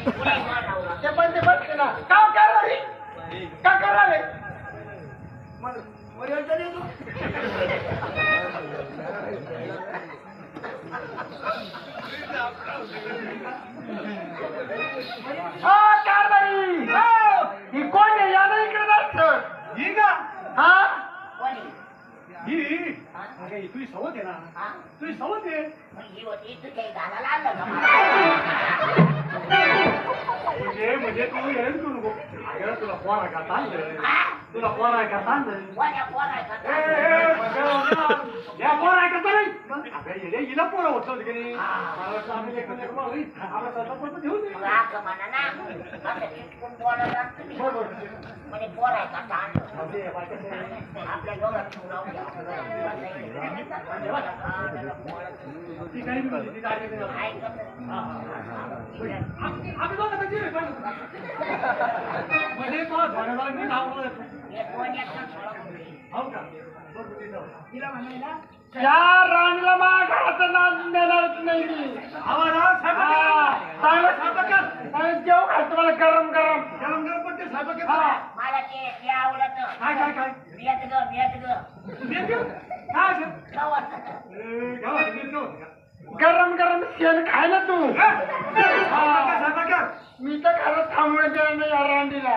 ते पण ते बसते ना. का करणार रे? का करणार रे? हा कारभारी. कोण? आहे या नाही इकडे जास्त ही का हा? ही. तुझी सवत आहे ना. तुझी सवत आहे. म्हणजे तुला कोण आहे का चाललं तुला कोण आहे का बघा, या कोण आहे का येडे, हिला पोरं होत होती की नाही मला वाटलं आम्ही लेकरं लेकरं आलोय. आम्हाला स्वतः पण तर घेऊन बरं. अरे, बाई, कसं आहे? ती काही नाही म्हणली, ती. हा, हा, हा. आम्ही आम्ही दोघं तर जीव आहे, पण. तो धोंड्याला मी नाही. हो का? बरं. तिला म्हणायला या राणीला माघाराचं नाव देणारच नाही. मी आवाज आवाज हा, चांगलं जेव घालतो मला गरम गरम. गरम गरम पट्टे साहेब हा. मला ते ते आवडत. काय काय काय? मियात ग मियात ग मी घेऊ काय असेल? गावात ए, गावात गेली नव्हती का? गरम गरम शेण खाय ना तू हा? मी तर खरंच थांबवून देणार नाही या रांडीला.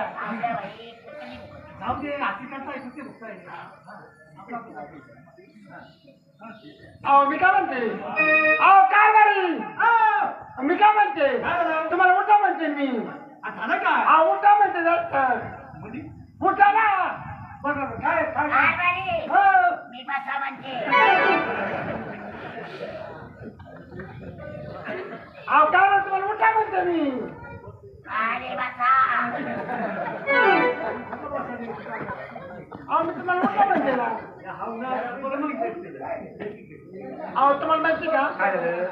अहो मी काय म्हणते? अहो काय बरी मी काय म्हणते? तुम्हाला उठा म्हणते मी. अहो उठा म्हणते जास्त म्हणजे? उठा ना. बरं बरं. काय काय? हो. मी बसा म्हणते. अहो काय म्हणते तुम्हाला उठा म्हणते मी. अरे बसा. अहो मी तुम्हाला उठा म्हणते ना. अहो तुम्हाला माहिती का?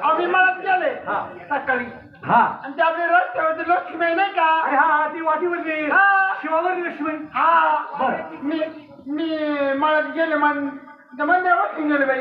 अहो मला गेले हा. सकाळी. हा. आणि ते आपले रस्त्यावरती लक्ष्मी आहे नाही का? अरे हा ती वाटीवरली हा. शिवावरली लक्ष्मी. हा. बरं. मी मी मला गेले मन मंदिरावर गेले बाई.